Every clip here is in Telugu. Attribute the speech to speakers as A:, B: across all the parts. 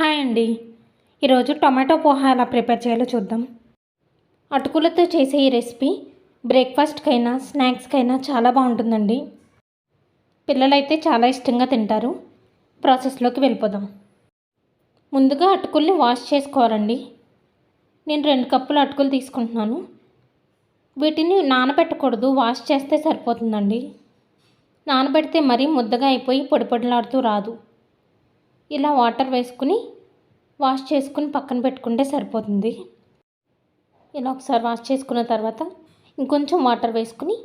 A: హాయ్ అండి. ఈరోజు టొమాటో పోహా ఎలా ప్రిపేర్ చేయాలో చూద్దాం. అటుకులతో చేసే ఈ రెసిపీ బ్రేక్ఫాస్ట్కైనా స్నాక్స్కైనా చాలా బాగుంటుందండి. పిల్లలైతే చాలా ఇష్టంగా తింటారు. ప్రాసెస్లోకి వెళ్ళిపోదాం. ముందుగా అటుకుల్ని వాష్ చేసుకోవాలండి. నేను రెండు కప్పులు అటుకులు తీసుకుంటున్నాను. వీటిని నానబెట్టకూడదు వాష్ చేస్తే సరిపోతుందండి. నానబెడితే మరీ ముద్దగా అయిపోయి పొడిపొడిలాడుతూ రాదు. ఇలా వాటర్ వేసుకుని వాష్ చేసుకుని పక్కన పెట్టుకుంటే సరిపోతుంది. ఇలా ఒకసారి వాష్ చేసుకున్న తర్వాత ఇంకొంచెం వాటర్ వేసుకుని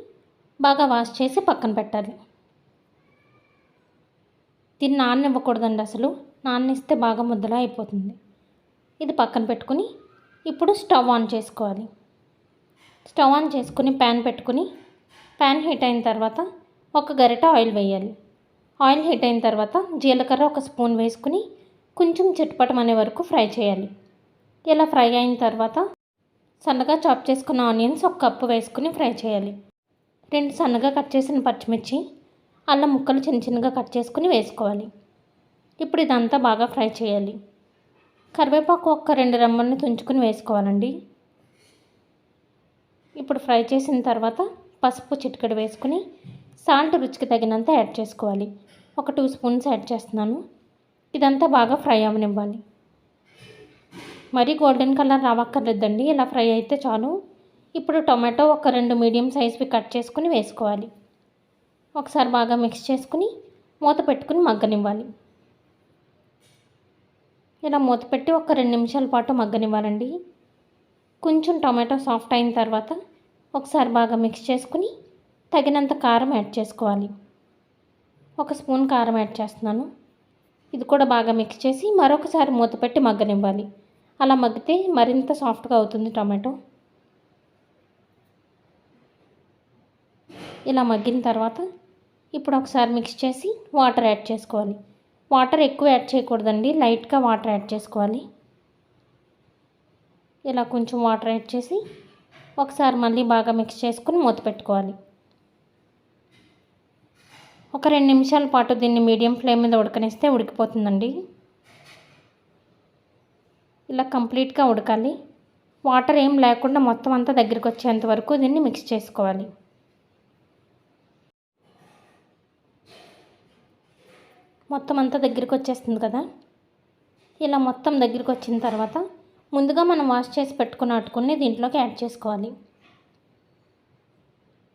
A: బాగా వాష్ చేసి పక్కన పెట్టాలి. దీన్ని నాననివ్వకూడదండి అసలు. నాననిస్తే బాగా ముద్దలా అయిపోతుంది. ఇది పక్కన పెట్టుకుని ఇప్పుడు స్టవ్ ఆన్ చేసుకోవాలి. స్టవ్ ఆన్ చేసుకుని ప్యాన్ పెట్టుకుని ప్యాన్ హీట్ అయిన తర్వాత ఒక గరిట ఆయిల్ వేయాలి. ఆయిల్ హీట్ అయిన తర్వాత జీలకర్ర ఒక స్పూన్ వేసుకుని కొంచెం చిట్పటం అనే వరకు ఫ్రై చేయాలి. ఇలా ఫ్రై అయిన తర్వాత సన్నగా చాప్ చేసుకున్న ఆనియన్స్ ఒక కప్పు వేసుకుని ఫ్రై చేయాలి. రెండు సన్నగా కట్ చేసిన పచ్చిమిర్చి అల్లం ముక్కలు చిన్న చిన్నగా కట్ చేసుకుని వేసుకోవాలి. ఇప్పుడు ఇదంతా బాగా ఫ్రై చేయాలి. కరివేపాకు ఒక్క రెండు రెమ్మల్ని తుంచుకుని వేసుకోవాలండి. ఇప్పుడు ఫ్రై చేసిన తర్వాత పసుపు చిటికెడు వేసుకుని సాల్ట్ రుచికి తగినంత యాడ్ చేసుకోవాలి. ఒక టూ స్పూన్స్ యాడ్ చేస్తున్నాను. ఇదంతా బాగా ఫ్రై అవ్వనివ్వాలి మరీ గోల్డెన్ కలర్ రావక్కర్లేదండి ఇలా ఫ్రై అయితే చాలు. ఇప్పుడు టొమాటో ఒక రెండు మీడియం సైజ్వి కట్ చేసుకుని వేసుకోవాలి. ఒకసారి బాగా మిక్స్ చేసుకుని మూత పెట్టుకుని మగ్గనివ్వాలి. ఇలా మూత పెట్టి ఒక రెండు నిమిషాల పాటు మగ్గనివ్వాలండి. కొంచెం టొమాటో సాఫ్ట్ అయిన తర్వాత ఒకసారి బాగా మిక్స్ చేసుకుని తగినంత కారం యాడ్ చేసుకోవాలి. ఒక స్పూన్ కారం యాడ్ చేస్తున్నాను. ఇది కూడా బాగా మిక్స్ చేసి మరొకసారి మూత పెట్టి మగ్గనివ్వాలి. అలా మగ్గితే మరింత సాఫ్ట్గా అవుతుంది టమాటో. ఇలా మగ్గిన తర్వాత ఇప్పుడు ఒకసారి మిక్స్ చేసి వాటర్ యాడ్ చేసుకోవాలి. వాటర్ ఎక్కువ యాడ్ చేయకూడదండి. లైట్గా వాటర్ యాడ్ చేసుకోవాలి. ఇలా కొంచెం వాటర్ యాడ్ చేసి ఒకసారి మళ్ళీ బాగా మిక్స్ చేసుకుని మూత పెట్టుకోవాలి. ఒక రెండు నిమిషాల పాటు దీన్ని మీడియం ఫ్లేమ్ మీద ఉడకనిస్తే ఉడికిపోతుందండి. ఇలా కంప్లీట్గా ఉడకాలి. వాటర్ ఏం లేకుండా మొత్తం అంతా దగ్గరికి వచ్చేంత వరకు దీన్ని మిక్స్ చేసుకోవాలి. మొత్తం అంతా దగ్గరికి వచ్చేస్తుంది కదా. ఇలా మొత్తం దగ్గరికి వచ్చిన తర్వాత ముందుగా మనం వాష్ చేసి పెట్టుకున్న అటుకుని దీంట్లోకి యాడ్ చేసుకోవాలి.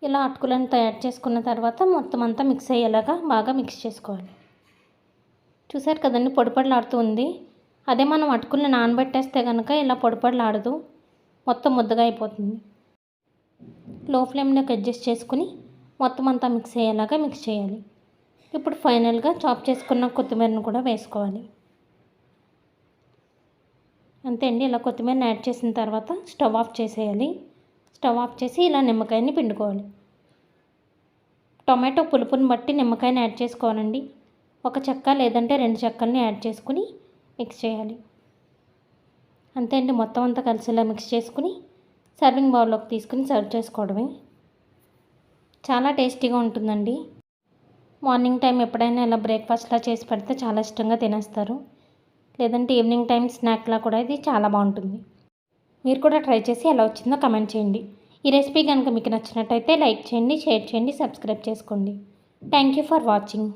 A: ఇలా అటుకులను తయారు చేసుకున్న తర్వాత మొత్తం అంతా మిక్స్ అయ్యేలాగా బాగా మిక్స్ చేసుకోవాలి. చూసారు కదండి పొడిపొడలాడుతూ ఉంది. అదే మనం అటుకులను నానబెట్టేస్తే కనుక ఇలా పొడిపడలాడదు. మొత్తం ముద్దగా అయిపోతుంది. లో ఫ్లేమ్లోకి అడ్జస్ట్ చేసుకుని మొత్తం అంతా మిక్స్ అయ్యేలాగా మిక్స్ చేయాలి. ఇప్పుడు ఫైనల్గా చాప్ చేసుకున్న కొత్తిమీరను కూడా వేసుకోవాలి. అంతే అండి ఇలా కొత్తిమీరని యాడ్ చేసిన తర్వాత స్టవ్ ఆఫ్ చేసేయాలి. స్టవ్ ఆఫ్ చేసి ఇలా నిమ్మకాయని పిండుకోవాలి. టొమాటో పులుపుని బట్టి నిమ్మకాయని యాడ్ చేసుకోవాలండి. ఒక చెక్క లేదంటే రెండు చెక్కల్ని యాడ్ చేసుకుని మిక్స్ చేయాలి. అంతే అండి మొత్తం అంతా కలిసేలా మిక్స్ చేసుకుని సర్వింగ్ బౌల్లోకి తీసుకుని సర్వ్ చేసుకోవడమే. చాలా టేస్టీగా ఉంటుందండి. మార్నింగ్ టైం ఎప్పుడైనా ఇలా బ్రేక్ఫాస్ట్లా చేసి పెడితే చాలా ఇష్టంగా తినేస్తారు. లేదంటే ఈవినింగ్ టైం స్నాక్లా కూడా ఇది చాలా బాగుంటుంది. మీరు కూడా ట్రై చేసి ఎలా వచ్చిందో కమెంట్ చేయండి. ఈ రెసిపీ కనుక మీకు నచ్చినట్టయితే లైక్ చేయండి షేర్ చేయండి సబ్స్క్రైబ్ చేసుకోండి. Thank you for watching.